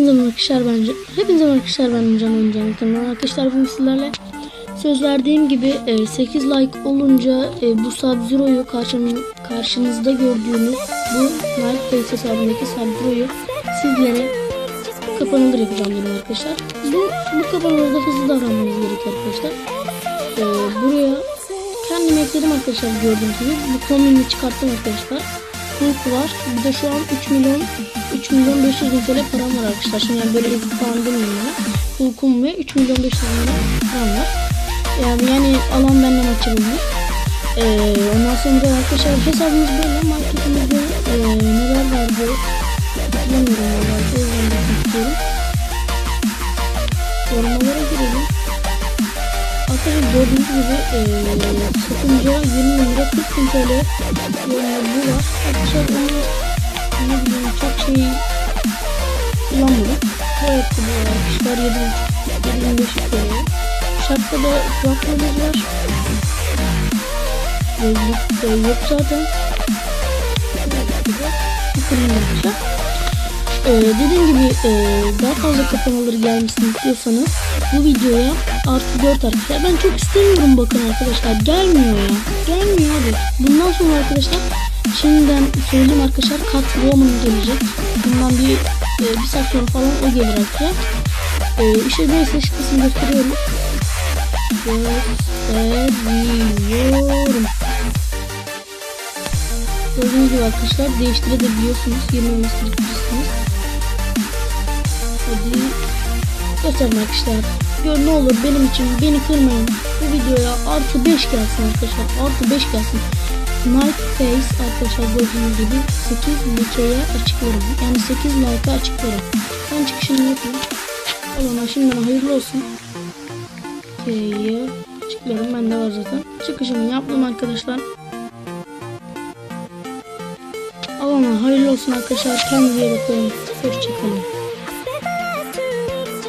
Hepinize merhaba arkadaşlar bence. Hepinize merhaba arkadaşlar ben Can Oyuncağım kanalına. Arkadaşlar bugün sizlerle söz verdiğim gibi e, 8 like olunca e, bu Sub-Zero'yu karşınızda gördüğünüz bu Night Face hesabındaki Sub-Zero'yu sizlere kapanılır yapacağım dedim arkadaşlar. Bu, bu kapanılırda hızlı davranmanız gerekiyor arkadaşlar. E, buraya kendim ekledim arkadaşlar gördüğünüz gibi. Bu kombini çıkarttım arkadaşlar. Hulk var. Bir de şu an 3 milyon 3 milyon 500 bin TL param var arkadaşlar. Şimdi yani böyle ezik falan demeyeyim bana. Hulk'um ve 3 milyon 500 bin lira param var. Yani yani alan benden açılmış. Ee, ondan sonra arkadaşlar hesabımız böyle marketimizde e, neler valla. O yüzden bakmak istiyorum. Yorumlara girelim. Arkadaşlar gördüğünüz gibi e, satınca 20 bin lira 40 bin TL yani bu var. Arkadaşlar onu ne bileyim çok şey kullanmadım. Bu ayakkabı var arkadaşlar 7 7500 TL. Şapka da kulaklığımız var. Gözlük de yok zaten. Bu kırmızı arkadaşlar. Ee, dediğim gibi e, daha fazla kapamaları gelmesini istiyorsanız bu videoya artı 4 arkadaşlar. Ben çok istemiyorum bakın arkadaşlar. Gelmiyor ya. Gelmiyor abi. Bundan sonra arkadaşlar şimdiden söyleyeyim arkadaşlar Cut Woman gelecek. Bundan bir e, bir saat sonra falan o gelir arkadaşlar. E, işte neyse şu kısmı gösteriyorum. Gösteriyorum. Gördüğünüz gibi arkadaşlar değiştirebiliyorsunuz. Yeni olması bilirsiniz. Hadi gösterin arkadaşlar. Gör ne olur benim için beni kırmayın. Bu videoya artı 5 gelsin arkadaşlar. Artı 5 gelsin. Night Face arkadaşlar gördüğünüz gibi 8 likeye açıklarım. Yani 8 like'a açıklarım. Ben çıkışını yapayım. Zaman şimdiden hayırlı olsun. Likeye açıklarım. Bende var zaten. Çıkışını yaptım arkadaşlar. Allah'ım hayırlı olsun arkadaşlar. Kendinize bakın. Hoşçakalın.